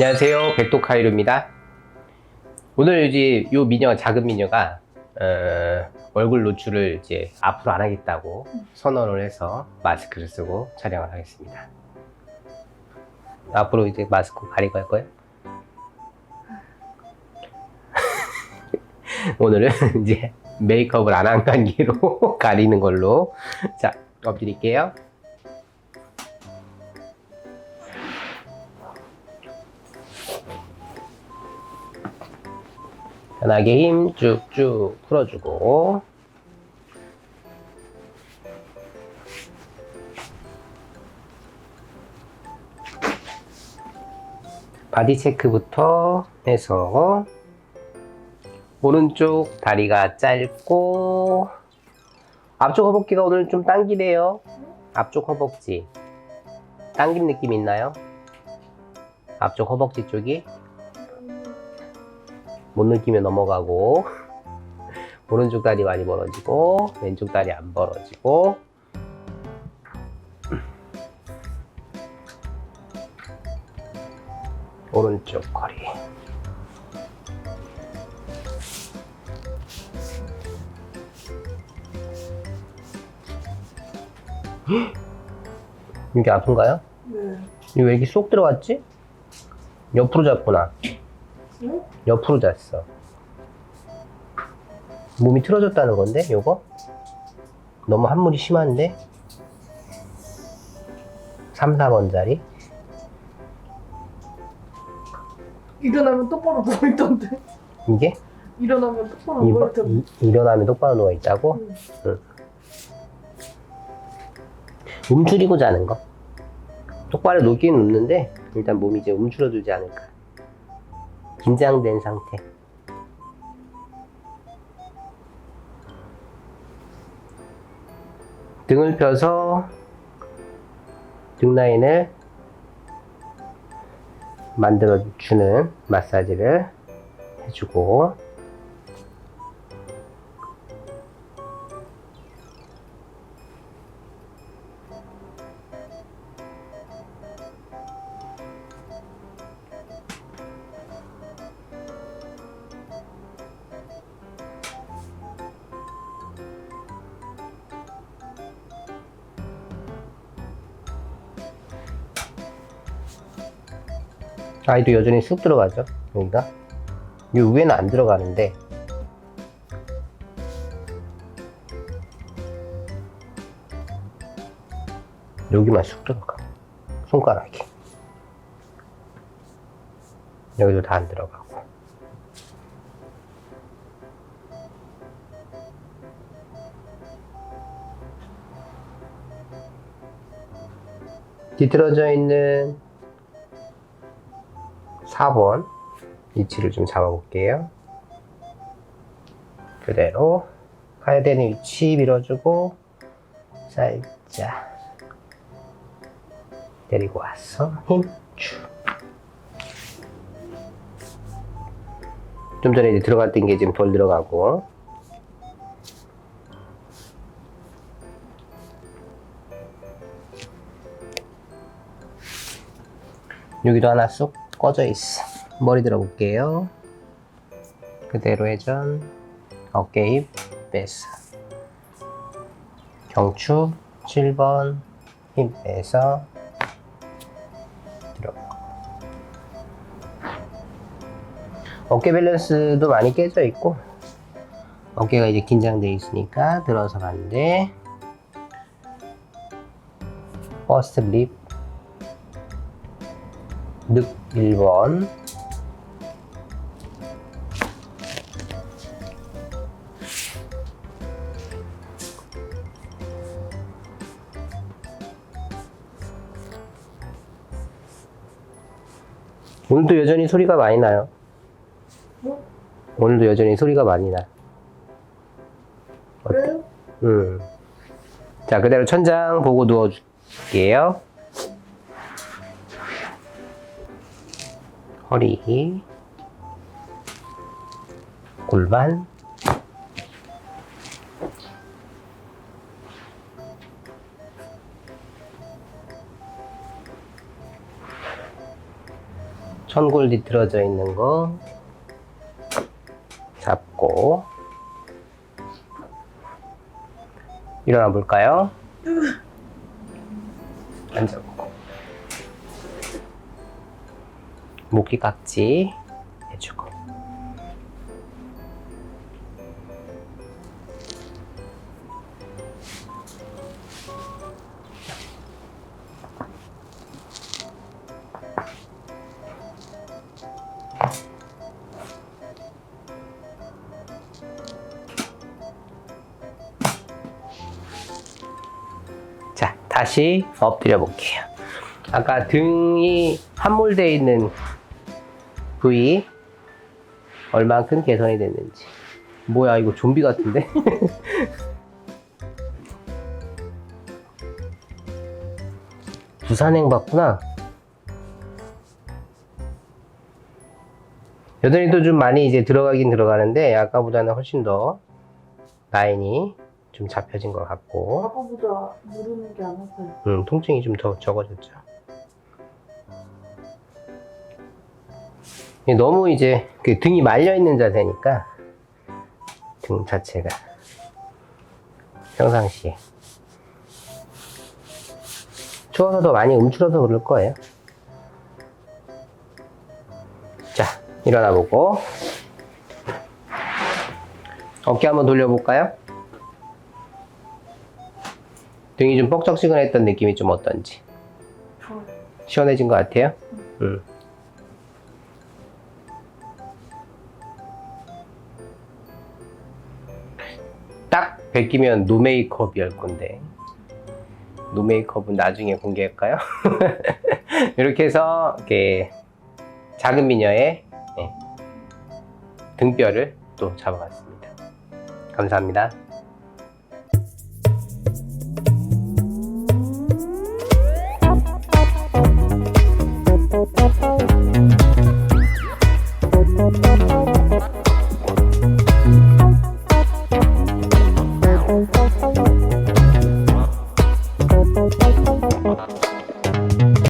안녕하세요. 백도카이루입니다. 오늘 이제 요 미녀, 작은 미녀가, 어, 얼굴 노출을 이제 앞으로 안 하겠다고 선언을 해서 마스크를 쓰고 촬영을 하겠습니다. 앞으로 이제 마스크 가리고 할 거예요? 오늘은 이제 메이크업을 안 한 관계로 가리는 걸로. 자, 엎드릴게요. 편하게 힘 쭉쭉 풀어주고. 바디 체크부터 해서 오른쪽 다리가 짧고 앞쪽 허벅지가 오늘 좀 당기네요. 앞쪽 허벅지. 당긴 느낌 있나요? 앞쪽 허벅지 쪽이 못 느끼면 넘어가고 오른쪽 다리 많이 벌어지고 왼쪽 다리 안 벌어지고 오른쪽 허리 이게 아픈가요? 네. 이거 왜 이렇게 쏙 들어갔지? 옆으로 잡구나 응? 옆으로 잤어. 몸이 틀어졌다는 건데, 요거? 너무 한물이 심한데? 3, 4번 자리? 일어나면 똑바로 누워있던데. 이게? 일어나면 똑바로 이, 누워있던데. 이, 일어나면 똑바로 누워있다고? 응. 움츠리고 자는 거. 똑바로 눕긴 눕는데, 일단 몸이 이제 움츠러들지 않을까. 긴장된 상태. 등을 펴서 등 라인을 만들어주는 마사지를 해주고 아이도 여전히 쑥 들어가죠. 여기가. 이 위에는 안 들어가는데. 여기만 쑥 들어가. 손가락이. 여기도 다 안 들어가고. 뒤틀어져 있는 4번 위치를 좀 잡아볼게요. 그대로 가야 되는 위치 밀어주고 살짝 데리고 와서 힘 쭉. 좀 전에 이제 들어갔던 게 지금 덜 들어가고 여기도 하나 쏙 꺼져 있어. 머리 들어볼게요. 그대로 회전, 어깨 힘 빼서. 경추 7번 힘 빼서 들어. 어깨 밸런스도 많이 깨져 있고 어깨가 이제 긴장돼 있으니까 들어서 가는데 퍼스트 립 늑 1번 오늘도 여전히 소리가 많이 나요. 어? 오늘도 여전히 소리가 많이 나. 그래요? 음. 자, 그대로 천장 보고 누워줄게요. 허리, 골반, 천골 뒤틀어져 있는 거 잡고 일어나 볼까요? 앉아 목이 깍지 해주고 자, 다시 엎드려 볼게요. 아까 등이 함몰되어 있는 부위 얼만큼 개선이 됐는지. 뭐야, 이거 좀비 같은데? 부산행 봤구나. 여전히도 좀 많이 이제 들어가긴 들어가는데 아까보다는 훨씬 더 라인이 좀 잡혀진 것 같고 아빠보다 누르는 게 안 아파요. 음, 통증이 좀 더 적어졌죠. 너무 이제 그 등이 말려 있는 자세니까 등 자체가 평상시에 추워서 더 많이 움츠러서 그럴 거예요. 자, 일어나 보고 어깨 한번 돌려볼까요? 등이 좀 뻑적지근했던 느낌이 좀 어떤지. 시원해진 것 같아요. 음. 딱 베끼면 노 메이크업이 할 건데 노 메이크업은 나중에 공개할까요? 이렇게 해서 이렇게 작은 미녀의 네, 등뼈를 또 잡아봤습니다. 감사합니다.